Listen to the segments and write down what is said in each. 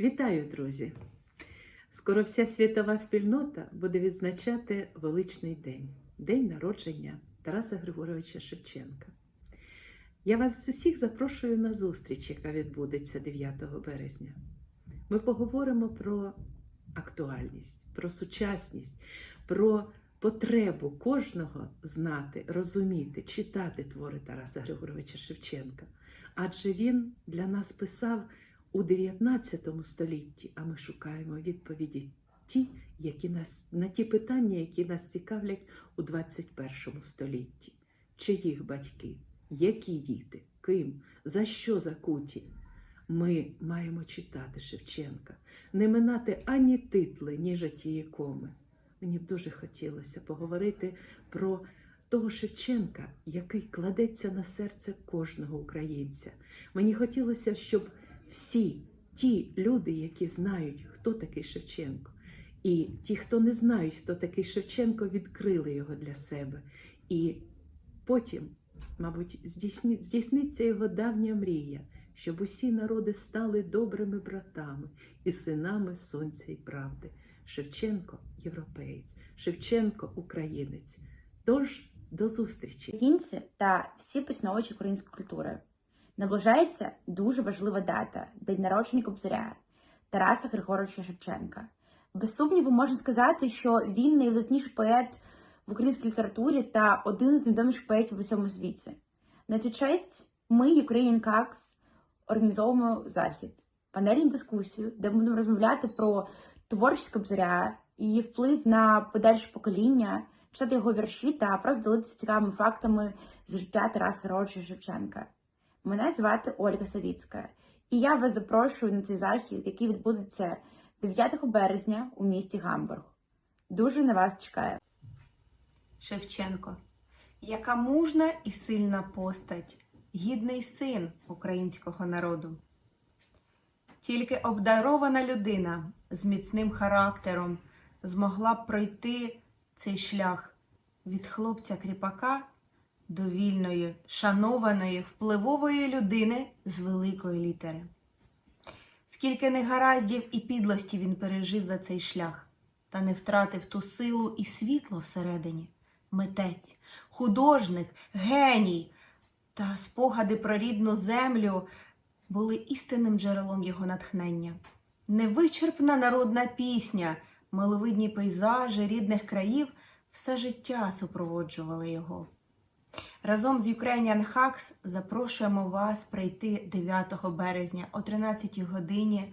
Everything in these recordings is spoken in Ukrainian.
Вітаю, друзі! Скоро вся світова спільнота буде відзначати величний день день народження Тараса Григоровича Шевченка. Я вас усіх запрошую на зустріч, яка відбудеться 9 березня. Ми поговоримо про актуальність, про сучасність, про потребу кожного знати, розуміти, читати твори Тараса Григоровича Шевченка. Адже він для нас писав у 19 столітті, а ми шукаємо відповіді ті, які нас, на ті питання, які нас цікавлять у 21 столітті. Чиїх батьки, які діти, ким, за що закуті? Ми маємо читати Шевченка, не минати ані титли, ні житії коми. Мені б дуже хотілося поговорити про того Шевченка, який кладеться на серце кожного українця. Мені хотілося, щоб всі ті люди, які знають, хто такий Шевченко, і ті, хто не знають, хто такий Шевченко, відкрили його для себе. І потім, мабуть, здійсниться його давня мрія, щоб усі народи стали добрими братами і синами сонця і правди. Шевченко європеєць, Шевченко українець. Тож до зустрічі! Українці та всі поціновувачі української культури. Наближається дуже важлива дата день народження Кобзаря Тараса Григоровича Шевченка. Без сумніву можна сказати, що він найвидатніший поет в українській літературі та один з найвідоміших поетів в усьому світі. На цю честь ми, Ukrainian Cax, організовуємо захід, панельну дискусію, де ми будемо розмовляти про творчість Кобзаря, її вплив на подальше покоління, читати його вірші та просто ділитися цікавими фактами з життя Тараса Григоровича Шевченка. Мене звати Ольга Савіцька, і я вас запрошую на цей захід, який відбудеться 9 березня у місті Гамбург. Дуже на вас чекаю. Шевченко, яка мужна і сильна постать, гідний син українського народу. Тільки обдарована людина з міцним характером змогла пройти цей шлях від хлопця кріпака до вільної, шанованої, впливової людини з великої літери. Скільки негараздів і підлості він пережив за цей шлях, та не втратив ту силу і світло всередині митець, художник, геній та спогади про рідну землю були істинним джерелом його натхнення. Невичерпна народна пісня, миловидні пейзажі рідних країв все життя супроводжували його. Разом з Ukrainian Hacks запрошуємо вас прийти 9 березня о 13 годині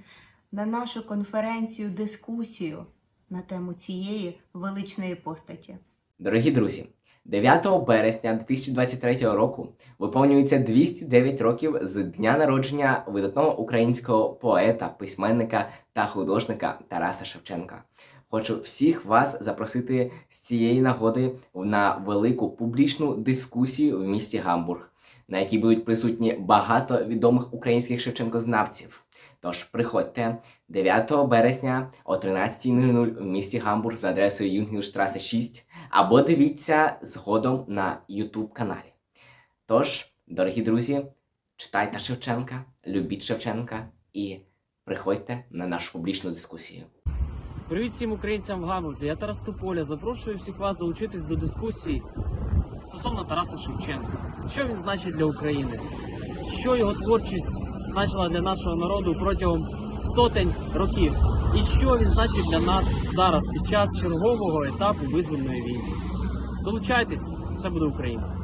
на нашу конференцію дискусію на тему цієї величної постаті. Дорогі друзі, 9 березня 2023 року виповнюється 209 років з дня народження видатного українського поета, письменника та художника Тараса Шевченка. Хочу всіх вас запросити з цієї нагоди на велику публічну дискусію в місті Гамбург, на якій будуть присутні багато відомих українських шевченкознавців. Тож приходьте 9 березня о 13.00 в місті Гамбург за адресою Юнгілштрасе 6 або дивіться згодом на YouTube каналі. Тож, дорогі друзі, читайте Шевченка, любіть Шевченка і приходьте на нашу публічну дискусію. Привіт всім українцям в Гамбурзі. Я Тарас Туполя. Запрошую всіх вас долучитись до дискусії стосовно Тараса Шевченка. Що він значить для України? Що його творчість значила для нашого народу протягом сотень років? І що він значить для нас зараз під час чергового етапу визвольної війни? Долучайтесь, все буде Україна!